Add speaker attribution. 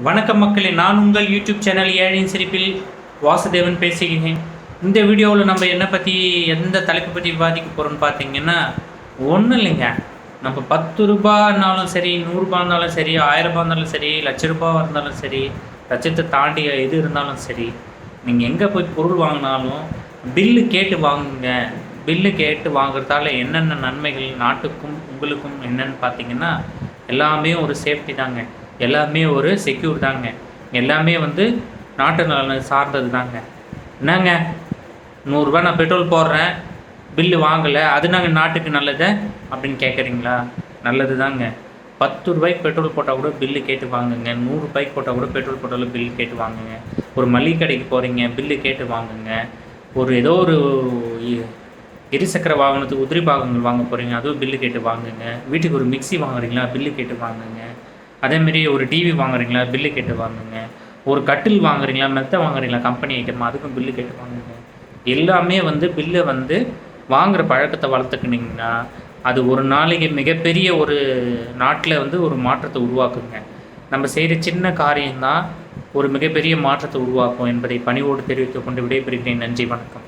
Speaker 1: வணக்கம் மக்களே நான் உங்கள் யூடியூப் சேனல் ஏழின் சிரிப்பில் வாசுதேவன் பேசுகிறேன். இந்த வீடியோவில் நம்ம என்ன பற்றி எந்த தலைப்பு பற்றி விவாதிக்க போகிறோம்னு பார்த்தீங்கன்னா ஒன்றும் இல்லைங்க. நம்ம பத்து ரூபானாலும் சரி நூறுரூபா இருந்தாலும் சரி ஆயிரம் ரூபாய் இருந்தாலும் சரி லட்ச ரூபாய் இருந்தாலும் சரி லட்சத்தை தாண்டி எது இருந்தாலும் சரி நீங்கள் எங்கே போய் பொருள் வாங்கினாலும் பில்லு கேட்டு வாங்குங்க. பில்லு கேட்டு வாங்குறதால என்னென்ன நன்மைகள் நாட்டுக்கும் உங்களுக்கும் என்னன்னு பார்த்தீங்கன்னா எல்லாமே ஒரு சேஃப்டி தாங்க. எல்லாமே ஒரு செக்யூர் தாங்க. எல்லாமே வந்து நாட்டு நலன் சார்ந்தது தாங்க. என்னங்க? நூறுரூவா நான் பெட்ரோல் போடுறேன் பில்லு வாங்கலை அது நாங்கள் நாட்டுக்கு நல்லது அப்படின்னு கேட்குறீங்களா நல்லது தாங்க. பத்து ரூபாய்க்கு பெட்ரோல் போட்டால் கூட பில்லு கேட்டு வாங்குங்க. நூறுரூபாய்க்கு போட்டால் கூட பெட்ரோல் போட்டாலும் பில்லு கேட்டு வாங்குங்க. ஒரு மளிகை கடைக்கு போகிறீங்க பில்லு கேட்டு வாங்குங்க. ஒரு ஏதோ ஒரு இருசக்கர வாகனத்துக்கு உதிரி பாகங்கள் வாங்க போகிறீங்க அதுவும் பில்லு கேட்டு வாங்குங்க. வீட்டுக்கு ஒரு மிக்சி வாங்குறீங்களா பில்லு கேட்டு வாங்குங்க. அதேமாரி ஒரு டிவி வாங்குறீங்களா? பில்லு கேட்டு வாங்குங்க. ஒரு கட்டில் வாங்குறீங்களா? மெத்த வாங்குறீங்களா? கம்பெனி ஐட்டமாக அதுக்கும் பில்லு கேட்டு வாங்குங்க. எல்லாமே வந்து பில்லை வந்து வாங்குற பழக்கத்தை வளர்த்துக்கினீங்கன்னா அது ஒரு நாளைக்கு மிகப்பெரிய ஒரு நாட்டில் வந்து ஒரு மாற்றத்தை உருவாக்குங்க. நம்ம செய்கிற சின்ன காரியம்தான் ஒரு மிகப்பெரிய மாற்றத்தை உருவாக்கும் என்பதை பணிவோடு தெரிவித்துக் கொண்டு விடைபெறுகிறேன். நன்றி வணக்கம்.